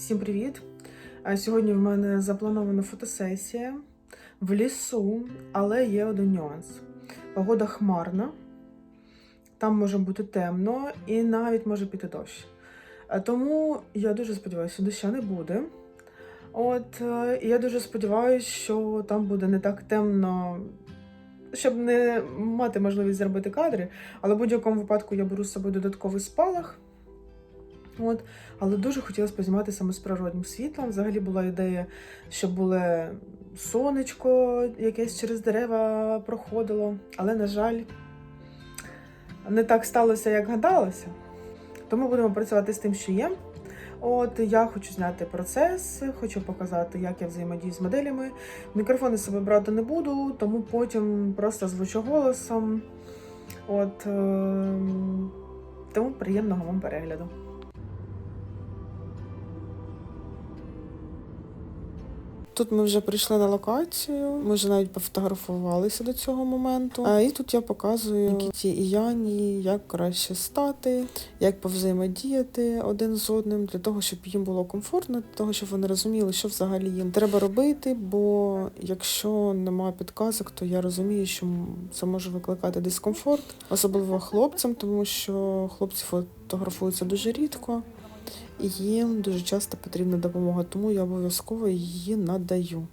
Всім привіт! Сьогодні в мене запланована фотосесія в лісу, але є один нюанс. Погода хмарна, там може бути темно і навіть може піти дощ. Тому я дуже сподіваюся, доща не буде. От, е, я дуже сподіваюся, що там буде не так темно, щоб не мати можливість зробити кадри, але в будь-якому випадку я беру з собою додатковий спалах. От, але дуже хотілося познімати саме з природнім світлом. Взагалі була ідея, щоб було сонечко якесь через дерева проходило. Але, на жаль, не так сталося, як гадалося. Тому будемо працювати з тим, що є. От я хочу зняти процес, хочу показати, як я взаємодію з моделями. Мікрофони собою брати не буду, тому потім просто звучу голосом. От ем, тому приємного вам перегляду. Тут ми вже прийшли на локацію, ми вже навіть пофотографувалися до цього моменту. А і тут я показую Нікіті і Яні, як краще стати, як повзаємодіяти один з одним для того, щоб їм було комфортно, для того, щоб вони розуміли, що взагалі їм треба робити. Бо якщо немає підказок, то я розумію, що це може викликати дискомфорт, особливо хлопцям, тому що хлопці фотографуються дуже рідко. І їм дуже часто потрібна допомога, тому я обов'язково її надаю.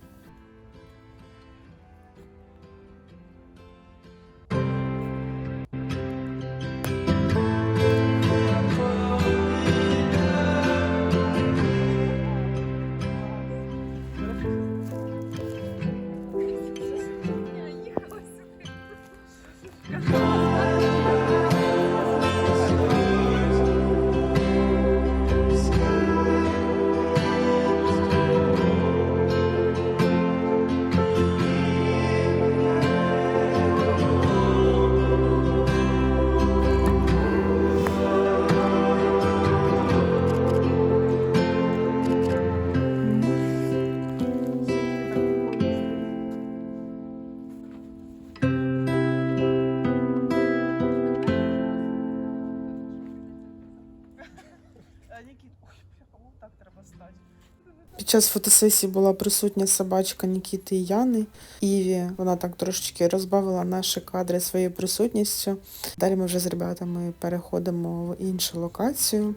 Під час фотосесії була присутня собачка Нікіти і Яни Іві. Вона так трошечки розбавила наші кадри своєю присутністю. Далі ми вже з ребятами переходимо в іншу локацію.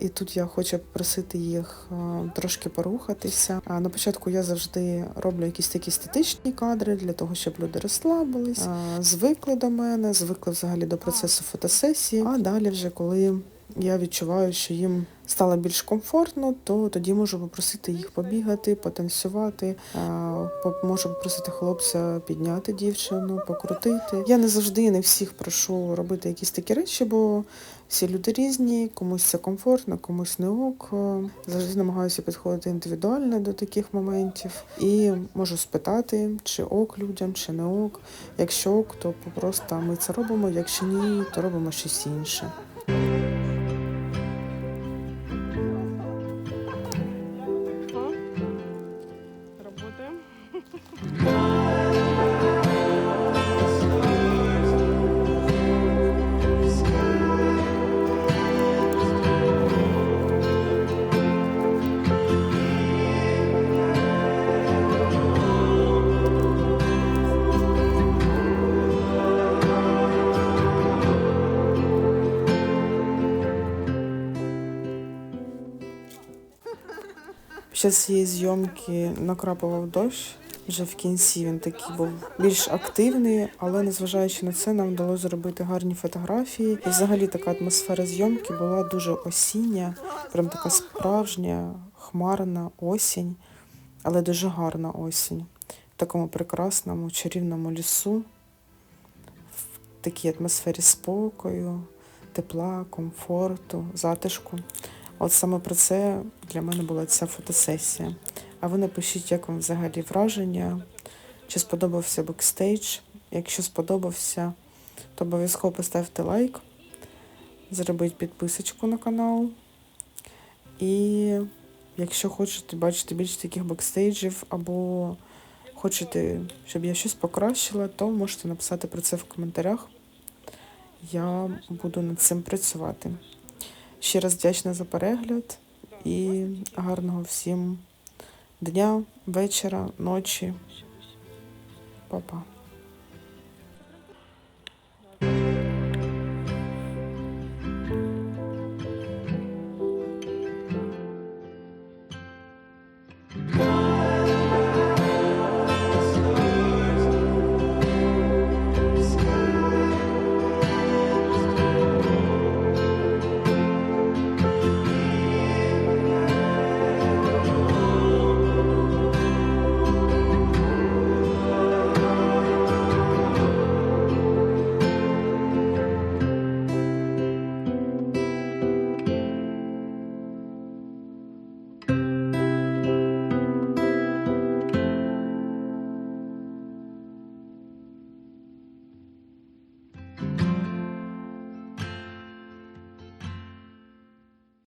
І тут я хочу попросити їх трошки порухатися. На початку я завжди роблю якісь такі статичні кадри для того, щоб люди розслабились, звикли до мене, звикли взагалі до процесу фотосесії. А далі, вже коли я відчуваю, що їм стало більш комфортно, то тоді можу попросити їх побігати, потанцювати. Можу попросити хлопця підняти дівчину, покрутити. Я не завжди не всіх прошу робити якісь такі речі, бо всі люди різні, комусь це комфортно, комусь не ок. Завжди намагаюся підходити індивідуально до таких моментів і можу спитати, чи ок людям, чи не ок. Якщо ок, то просто ми це робимо. Якщо ні, то робимо щось інше. Під час цієї зйомки накрапував дощ. Вже в кінці він такий був більш активний, але незважаючи на це, нам вдалося зробити гарні фотографії. І взагалі така атмосфера зйомки була дуже осіння, прям така справжня, хмарна осінь, але дуже гарна осінь. В такому прекрасному чарівному лісу, в такій атмосфері спокою, тепла, комфорту, затишку. От саме про це для мене була ця фотосесія. А ви напишіть, як вам взагалі враження, чи сподобався бекстейдж. Якщо сподобався, то обов'язково поставте лайк, зробіть підписочку на канал. І якщо хочете бачити більше таких бекстейджів, або хочете, щоб я щось покращила, то можете написати про це в коментарях. Я буду над цим працювати. Ще раз вдячна за перегляд і гарного всім дня, вечора, ночі. Па-па.